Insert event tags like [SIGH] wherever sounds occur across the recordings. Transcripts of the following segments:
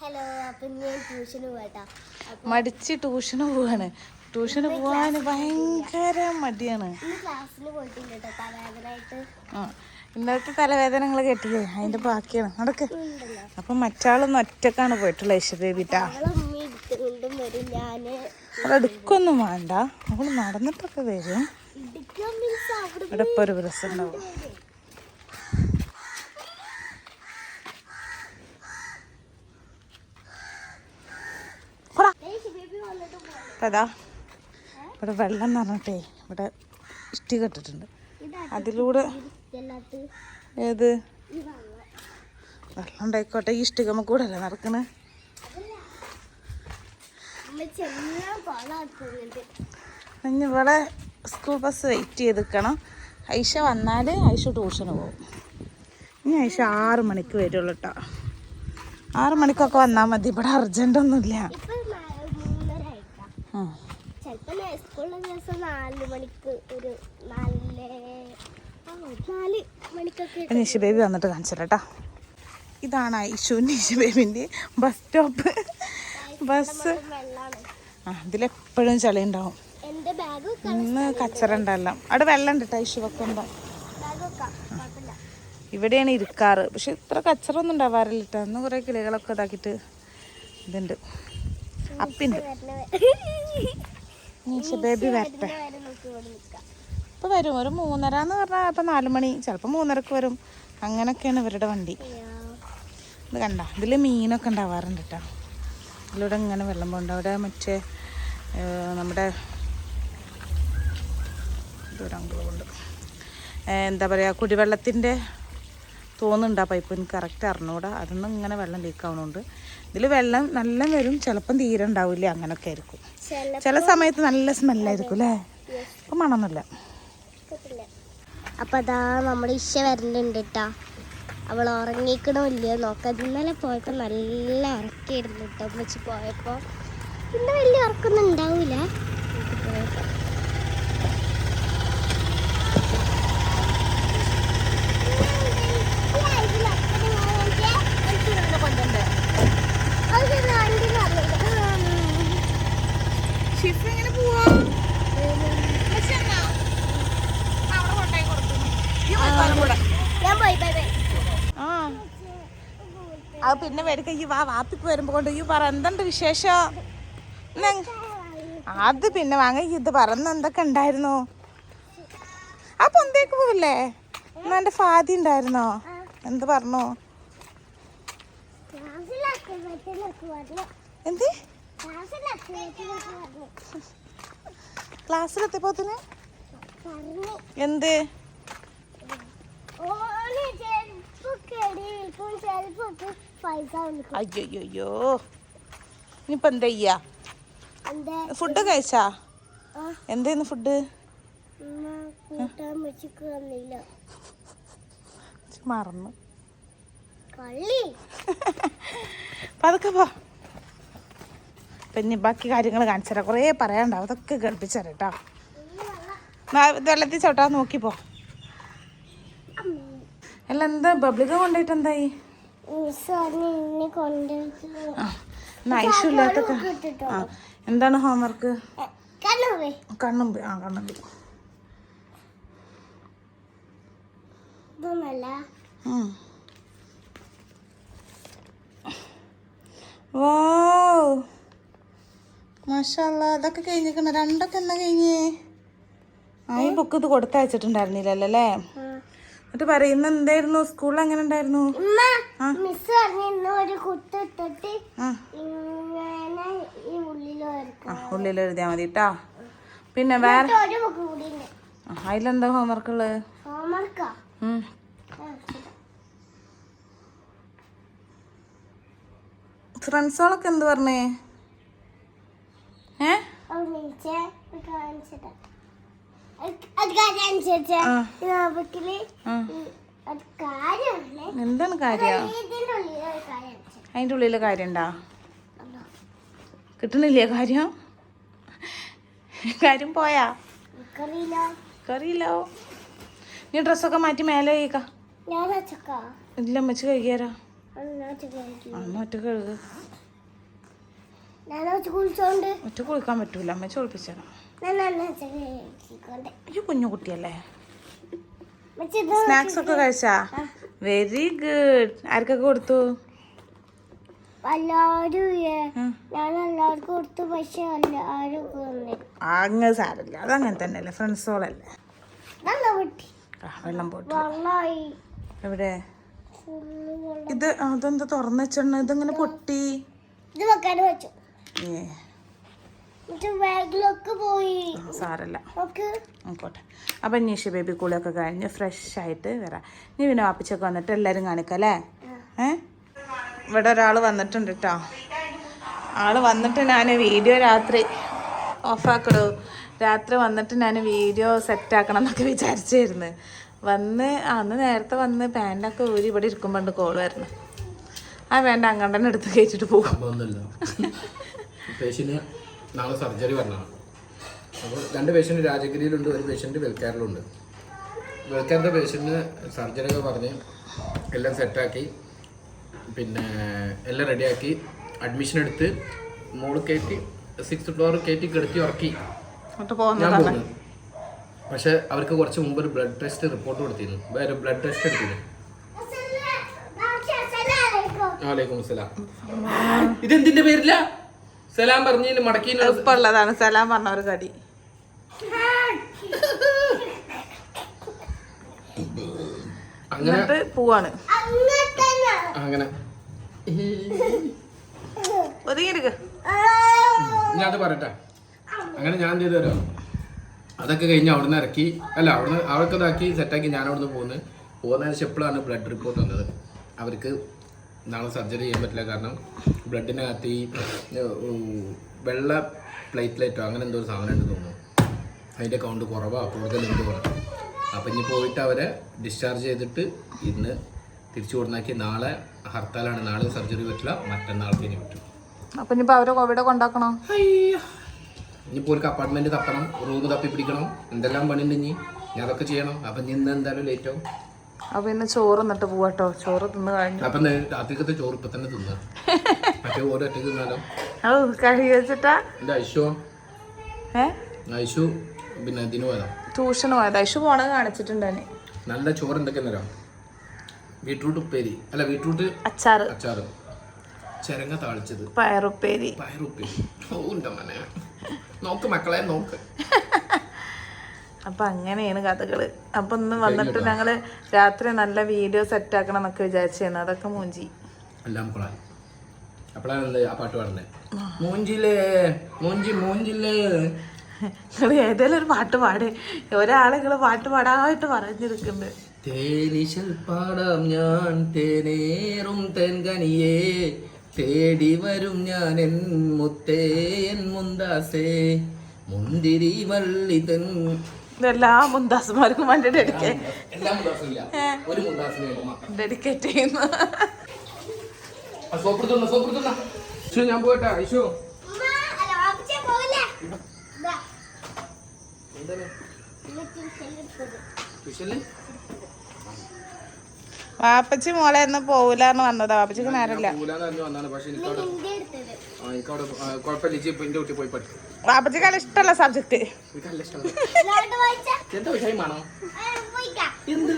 Hello അപ്പം ഞാൻ ട്യൂഷന് പോകട്ടാ അപ്പം മടിച്ച് ട്യൂഷന് പോവാണ്. ട്യൂഷന് പോവാൻ ഭയങ്കര മടിയാണ്. ക്ലാസ്സിന് പോയിട്ടില്ല കേട്ടോ തലവേദനായിട്ട്. ആ ഇന്നത്തെ തലവേദന നിങ്ങൾ കേട്ടില്ലേ? അതിന്റെ ബാക്കിയാണ്. നടക്ക്. അപ്പൊ മറ്റാളൊന്നും ഒറ്റക്കാണ് വരും. ഞാൻ അവിടെ എടുക്കൊന്നും വേണ്ട. അവൾ നടന്നിട്ടൊക്കെ വരും. അവിടെ ഇവിടെ ഇപ്പൊ ഒരു പ്രശ്നം ഉണ്ടാവും പോടാ. ബേബി വന്നിട്ട് പോയി അപ്പൊ അതാ ഇവിടെ വെള്ളം നിറഞ്ഞിട്ടേ ഇവിടെ ഇഷ്ടി കെട്ടിട്ടുണ്ട്. അതിലൂടെ ഏത്? വെള്ളം ഉണ്ടായിക്കോട്ടെ ഈ ഇഷ്ടികമ്മ കൂടെ അല്ലേ നടക്കണ്? ഇവിടെ സ്കൂൾ ബസ് വെയിറ്റ് ചെയ്ത് നിൽക്കണം ഐഷ വന്നാൽ ഐഷ ട്യൂഷന് പോകും. ഇനി ഐഷ ആറ് മണിക്ക് വരുള്ളൂ കേട്ടോ ആറ് മണിക്കൊക്കെ വന്നാൽ മതി ഇവിടെ അർജന്റ് ഒന്നുമില്ല ഇപ്പൊ നാ- മൂന്നര ആയിട്ടാ ഉം. ചിലപ്പോ ദിവസം നാല് മണിക്ക് ഒരു നാല് നാല് മണിക്കൊക്കെ ബേബി വന്നിട്ട് കാണിച്ചിട്ടാ. ഇതാണ് ഐഷു നിഷ ബേബിന്റെ ബസ് സ്റ്റോപ്പ് ബസ് ആ ഇതിലെപ്പോഴും ചളി ഉണ്ടാവും ഇന്ന് കച്ചറ ഉണ്ടല്ലോ അവിടെ വെള്ളം ഉണ്ട് കേട്ടോ ഐഷു വെക്കുമ്പോ ഇവിടെയാണ് ഇരിക്കാറ്. പക്ഷെ ഇത്ര കച്ചറ ഒന്നും ഉണ്ടാവാറില്ല കേട്ടോ അന്ന് കുറേ കിളികളൊക്കെ ഇതാക്കിയിട്ട് ഇതുണ്ട്. അപ്പിണ്ട്. [LAUGHS] നീശ ബേബി വരട്ടെ. ഇപ്പൊ വരും ഒരു മൂന്നര എന്ന് പറഞ്ഞാൽ ഇപ്പൊ നാല് മണി. ചിലപ്പോൾ മൂന്നരക്ക് വരും. അങ്ങനൊക്കെയാണ് ഇവരുടെ വണ്ടി. ഇത് കണ്ട ഇതിൽ മീനൊക്കെ ഉണ്ടാവാറുണ്ട് കേട്ടോ ഇതിലൂടെ ഇങ്ങനെ വെള്ളം പോകണ്ട അവിടെ മറ്റേ നമ്മുടെ ദൂരങ്ങളുണ്ട് എന്താ പറയുക കുടിവെള്ളത്തിന്റെ തോന്നുന്നുണ്ട് ആ പൈപ്പ് എനിക്ക് കറക്റ്റ് അറിഞ്ഞൂടാ. അതൊന്നും ഇങ്ങനെ വെള്ളം ലീക്ക് ആവുന്നുണ്ട് ഇതിൽ വെള്ളം നല്ല വരും ചിലപ്പം തീരെ ഉണ്ടാവില്ല അങ്ങനൊക്കെ ആയിരിക്കും. ചില സമയത്ത് നല്ല സ്മെല്ലായിരിക്കും അല്ലേ? അപ്പൊ മണമൊന്നുമില്ല അപ്പൊ അതാ നമ്മുടെ ഇഷ വരലുണ്ട് കേട്ടാ അവൾ ഉറങ്ങിക്കണമില്ല നോക്കാം. ഇന്നലെ പോയപ്പോ നല്ല ഉറക്കായിരുന്നു കേട്ടോ വെച്ച് പോയപ്പോ. ഇന്ന് വലിയ ഉറക്കൊന്നും ഉണ്ടാവൂല നമുക്ക് പോയപ്പോ. എങ്ങനെ പോവാ ഞാൻ പോയി ബൈ ബൈ ആ അത് പിന്നെ വരിക ഈ വാ വാപ്പിക്ക് വരുമ്പോ കൊണ്ട് ഈ പറ എന്തുണ്ട് വിശേഷം? അത് പിന്നെ വാങ്ങ ഇത് പറന്ന് എന്തൊക്കെ ഉണ്ടായിരുന്നു? ആ പൊന്തേക്ക് പോവില്ലേ? എന്നാ എന്റെ ഫാദി ഉണ്ടായിരുന്നോ? എന്ത് പറഞ്ഞു? എന്ത്? ക്ലാസ്സിലെത്തിയപ്പോത്തിന്? എന്ത്? പൈസ അയ്യോ അയ്യോ ഇനിയിപ്പോ എന്താ ചെയ്യാ? ഫുഡ് കഴിച്ചാ? എന്തായിരുന്നു ഫുഡ്? മറന്നു. [LAUGHS] പതുക്കെ പോ. പിന്നെ ബാക്കി കാര്യങ്ങൾ കാണിച്ചുതരാം. കുറേ പറയാണ്ടാവും അതൊക്കെ കേൾപ്പിച്ചുതരാം കേട്ടോ. വെള്ളത്തിൽ ചോട്ടാ നോക്കിപ്പോ. അല്ല എന്താ? ബബ്ലിക കൊണ്ടുപോയിട്ട് എന്തായി കൊണ്ടുവച്ചു ആ എന്താണ് ഹോംവർക്ക് കണ്ണുമ്പി ആ കണ്ണുമ്പി. വൗ. മാഷാല്ലാ അതൊക്കെ കഴിഞ്ഞിരിക്കണ രണ്ടൊക്കെ എന്നാ കഴിഞ്ഞേ? ആ ബുക്ക് ഇത് കൊടുത്തയച്ചിട്ടുണ്ടായിരുന്നില്ലല്ലോ അല്ലേ? എന്നിട്ട് പറയുന്ന എന്തായിരുന്നു? സ്കൂളിൽ അങ്ങനെ ഉണ്ടായിരുന്നു. മിസ് പറഞ്ഞു ഒരു കുത്ത് ഇട്ടിട്ട് ഇങ്ങനെ ഈ ഉള്ളിൽ വരക്കും ആ ഉള്ളിൽ എഴുതിയാൽ മതി കേട്ടാ പിന്നെ വേറെ അതിലെന്താ ഹോംവർക്ക് ഉള്ളത്? ഹോംവർക്കാ. ഫ്രണ്ട്സുകളൊക്കെ എന്ത് പറഞ്ഞേ? ഏ? എന്താണ് കാര്യം? ഇതിന്റെ ഉള്ളിലെ കാര്യം. ഉണ്ടാ കിട്ടണില്ലേ കാര്യം? കാര്യം പോയാ? കറിയില്ലോ നീ ഡ്രസ്സൊക്കെ മാറ്റി മേലെ കഴിക്കാ ഇല്ല അമ്മച്ച് കഴിക്കാരാ വെച്ചക്കാ അമ്മ ഒറ്റ കഴുക. ഞാൻ കുളിച്ചോണ്ട്. ഒറ്റ കുളിക്കാൻ പറ്റൂല. അമ്മ ചോദിപ്പിച്ചാണ് ഈ കുഞ്ഞു കുട്ടിയല്ലേ? സ്നാക്സ് ഒക്കെ കഴിച്ചാ? വെരി ഗുഡ് ആർക്കൊക്കെ കൊടുത്തു? അങ്ങ് സാരല്ല അതങ്ങനെ തന്നെയല്ലേ ഫ്രണ്ട്സോളല്ലേ? വെള്ളം പോട്ട്. എവിടെ? ഇത് അതെന്താ തുറന്നു വെച്ചെണ്ണ ഇതെങ്ങനെ പൊട്ടി? ഇത് വെക്കാൻ വെച്ചു. ഏ എന്നിട്ട് ബാഗിലൊക്കെ പോയി ആ, സാരല്ല. നമുക്ക് ആയിക്കോട്ടെ. അപ്പം നീഷ ബേബി കൂളൊക്കെ കഴിഞ്ഞ് ഫ്രഷ് ആയിട്ട് വരാം. നീ പിന്നെ വാപ്പിച്ചൊക്കെ വന്നിട്ട് എല്ലാരും കാണിക്കല്ലേ ഏ? ഇവിടെ ഒരാൾ വന്നിട്ടുണ്ട് കേട്ടോ ആൾ വന്നിട്ട് ഞാൻ വീഡിയോ രാത്രി ഓഫാക്കടോ രാത്രി വന്നിട്ട് ഞാൻ വീഡിയോ സെറ്റാക്കണം എന്നൊക്കെ വിചാരിച്ചായിരുന്നു വന്ന് അന്ന് നേരത്തെ വന്ന് പാന്റൊക്കെ ഊരി ഇവിടെ ഇരിക്കുമ്പോണ്ട് കോൾ വരുന്നു. ആ വേണ്ട അങ്ങോട്ടെ എടുത്ത് കയറ്റിട്ട് പോകും [LAUGHS] നാളെ സർജറി പറഞ്ഞതാണ് അപ്പോൾ രണ്ട് പേഷ്യന്റ് രാജഗിരിയിലുണ്ട് ഒരു പേഷ്യന്റ് വെൽക്കാരിലുണ്ട്. വെൽക്കാറിന്റെ പേഷ്യന്റിന് സർജറി ഒക്കെ പറഞ്ഞ് എല്ലാം സെറ്റാക്കി പിന്നെ എല്ലാം റെഡിയാക്കി അഡ്മിഷൻ എടുത്ത് മോൾ കയറ്റി സിക്സ് ഫ്ലോർ കയറ്റി കിടത്തി ഉറക്കി. ഞാൻ പോകുന്നു പക്ഷെ അവർക്ക് കുറച്ച് മുമ്പ് ഒരു ബ്ലഡ് ടെസ്റ്റ് റിപ്പോർട്ട് കൊടുത്തിരുന്നു. വേറെ ബ്ലഡ് ടെസ്റ്റ് എടുത്തിരുന്നു വലൈക്കും സലാം ഇതെന്തിന്റെ പേരില്ല സലാം പറഞ്ഞു മടക്കി ഉള്ളതാണ് സലാം പറഞ്ഞ ഒരു കടി അങ്ങനെ എന്നിട്ട് പോവാണ്. അങ്ങനെ. ഞാൻ അത് പറയട്ടെ. അങ്ങനെ ഞാൻ എന്ത് ചെയ്തു തരാം? അതൊക്കെ കഴിഞ്ഞ് അവിടുന്ന് ഇറക്കി അല്ല അവിടുന്ന് അവർക്ക് ഇതാക്കി സെറ്റാക്കി ഞാൻ അവിടുന്ന് പോകുന്നത് പോകുന്നതിന് ശേഷം എപ്പോഴാണ് ബ്ലഡ് റിപ്പോർട്ട് വന്നത്. അവർക്ക് നാളെ സർജറി ചെയ്യാൻ പറ്റില്ല കാരണം ബ്ലഡിനകത്ത് ഈ വെള്ള പ്ലേറ്റ്ലെറ്റോ അങ്ങനെ എന്തോ ഒരു സാധനം ഉണ്ട് തോന്നുന്നു. അതിന്റെ കൗണ്ട് കുറവാ കൂടുതൽ എന്ത് കുറവാണ് അപ്പം ഇനി പോയിട്ട് അവരെ ഡിസ്ചാർജ് ചെയ്തിട്ട് ഇന്ന് തിരിച്ചു കൊടുന്നാക്കി നാളെ ഹർത്താലാണ്. നാളെ സർജറി പറ്റില്ല മറ്റന്നാൾക്ക് ഇനി പറ്റും. അപ്പം ഇനിയിപ്പോ അവരെ കോവിഡ് കൊണ്ടാക്കണോ? ഇനിയിപ്പോൾ ഒരു അപ്പാർട്ട്മെന്റ് തപ്പണം റൂം തപ്പി പിടിക്കണം എന്തെല്ലാം പണിയുണ്ട് ഇനി? ഞാൻ അതൊക്കെ ചെയ്യണം. അപ്പം ഇനി ഇന്ന് എന്തായാലും ലേറ്റ് ആവും. അപ്പൊ ഇന്ന് ചോറ് എന്നിട്ട് പോവാട്ടോ. ചോറ് തിന്ന് കഴിഞ്ഞു. അപ്പൊ രാത്രിക്കത്തെ ചോറ് ഇപ്പൊ തന്നെ തിന്നുക മറ്റേ ഓരോ ഒറ്റയ്ക്ക് തിന്നാലോ? അത് കഴുകി വെച്ചിട്ടാ? എന്റെ ഐശോ. ഏ? ഐശു പിന്നെ ഇതിന് പോയതാ? ട്യൂഷന് പോയത്. ഐഷു പോണത് കാണിച്ചിട്ടുണ്ടാനെ നല്ല ചോറ് എന്തൊക്കെയാ തരാം ബീട്രൂട്ട് ഉപ്പേരി. അല്ല ബീട്രൂട്ട് അച്ചാറ്. അച്ചാറ്. ചെരങ്ങ താളിച്ചത്. പയറുപ്പേരി. പയറുപ്പേരി. നോക്ക് മക്കളെ നോക്ക്. അപ്പൊ അങ്ങനെയാണ് കഥകൾ. അപ്പൊ ഇന്ന് വന്നിട്ട് ഞങ്ങൾ രാത്രി നല്ല വീഡിയോ സെറ്റ് ആക്കണം എന്നൊക്കെ വിചാരിച്ചിരുന്നു അതൊക്കെ മൂഞ്ചി. എല്ലാം കൊള്ളാം അപ്പോഴാണ് ആ പാട്ട് പാടുന്നത് മൂഞ്ചിലേ മൂഞ്ചി മൂഞ്ചിലേ. നിങ്ങൾ ഏതെങ്കിലും ഒരു പാട്ട് പാടേ. ഒരാളെ നിങ്ങൾ പാട്ട് പാടാനായിട്ട് പറഞ്ഞിരിക്കുന്നുണ്ട്. തേനിശൽ പാടാം ഞാൻ തേനേറും തേൻകനിയേ. തേടി വരും ഞാൻ എൻ മുത്തേ എൻ മുന്താസേ. മുന്തിരി വള്ളി തെൻ ഇതെല്ലാ മുന്താസുമാർക്കും വേണ്ടി ഡെഡിക്കേറ്റ് എല്ലാ ഡെഡിക്കേറ്റ് ചെയ്യുന്നു. ഞാൻ പോയിട്ടാ ഐശു. എന്താണ്? വാപ്പച്ചി മോളെ എന്ന് പോവില്ലാന്ന് വന്നതാ. വാപ്പച്ചിക്ക് നേരമില്ല. വാപ്പച്ചിക്ക് നല്ല ഇഷ്ടമുള്ള സബ്ജക്ട് നല്ല ഇഷ്ടമാണ് എന്താ വിഷയമാണോ എന്ത്?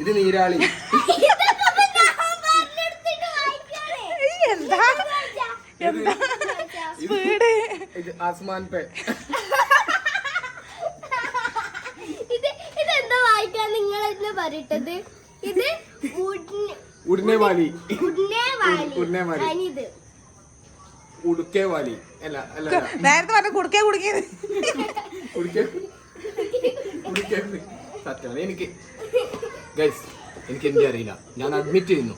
ഇത് നീരാളി. എന്താ? എന്താ? സ്പീഡ് ഇത് ആസ്മാൻ പേ. ഇത് ഇതെന്താ വായിക്കാൻ നിങ്ങൾ എന്നെ പറയട്ടത് ഇത് ഉടനെ- ഉടനെ വാലി. ഉടനെ വാലി. ഉടനെ വാലി. ഉടുക്കേ വാലി. അല്ല അല്ല. നേരത്തെ പറഞ്ഞ കുടുക്കേ കുടുക്കിയത് കുടുക്കേ കുടുക്കേ സത്യമാണ് എനിക്ക് ഗൈസ് എനിക്ക് ഹിന്ദി അറിയില്ല. ഞാൻ അഡ്മിറ്റ് ചെയ്യുന്നു.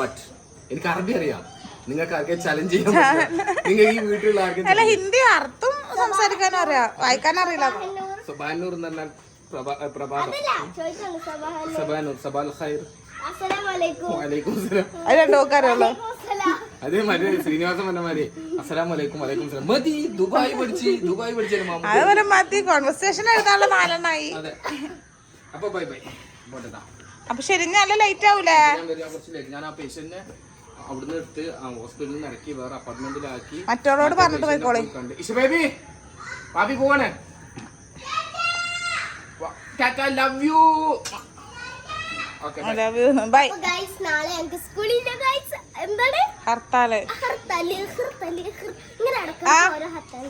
ബട്ട് എനിക്ക് അറബി അറിയാം. നിങ്ങൾക്ക് ആർക്കെ ചലഞ്ച് ചെയ്യാൻ പറ്റില്ല. [LAUGHS] നിങ്ങൾ ഈ വീട്ടിലുള്ള ആർക്കെ അല്ല ഹിന്ദി അർത്ഥം സംസാരിക്കാനും അറിയാം. വായിക്കാൻ അറിയില്ല. സബാനൂർ എന്ന് പറഞ്ഞാൽ പ്രഭാതം. അല്ല ചോദിച്ചോ സബാഹ സബാനൂർ സബാൽ ഖൈർ. അസ്സലാമു അലൈക്കും വലൈക്കും സലാം. അത് രണ്ടു അസ്സലാം അതേ മറ്റേ ശ്രീനിവാസൻ പറഞ്ഞ മാതിരി. അസ്സലാം വലൈക്കും വലൈക്കും സലാം. മതി ദുബായ് പഠിച്ച് ദുബായ് പഠിച്ചു മാമ അതുപോലെ മതി. കോൺവെർസേഷൻ എഴുതാനുള്ള നാലെണ്ണായി. അതെ. അപ്പൊ ബൈ ബൈ പോട്ടെട്ടാ അപ്പൊ ശരി നല്ല ലൈറ്റ് ആവൂലേ? അവിടുന്ന് എടുത്ത് ഹോസ്പിറ്റലിൽ നിന്ന് ഇറക്കി വേറെ അപ്പാർട്ട്മെന്റിലാക്കി മറ്റവരോട് പറഞ്ഞിട്ട് പോയിക്കോളെ. ഇഷ ബേബി ബാബി പോവാണ്. Tata love you okay bye നാളെ ഞങ്ങൾക്ക് സ്കൂളിന്റെ ഗൈസ് എന്താണ്? ഹർത്താൽ. ഹർത്താൽ ഹർത്താൽ ഇങ്ങനെ അടക്കം ഓരോ ഹർത്താൽ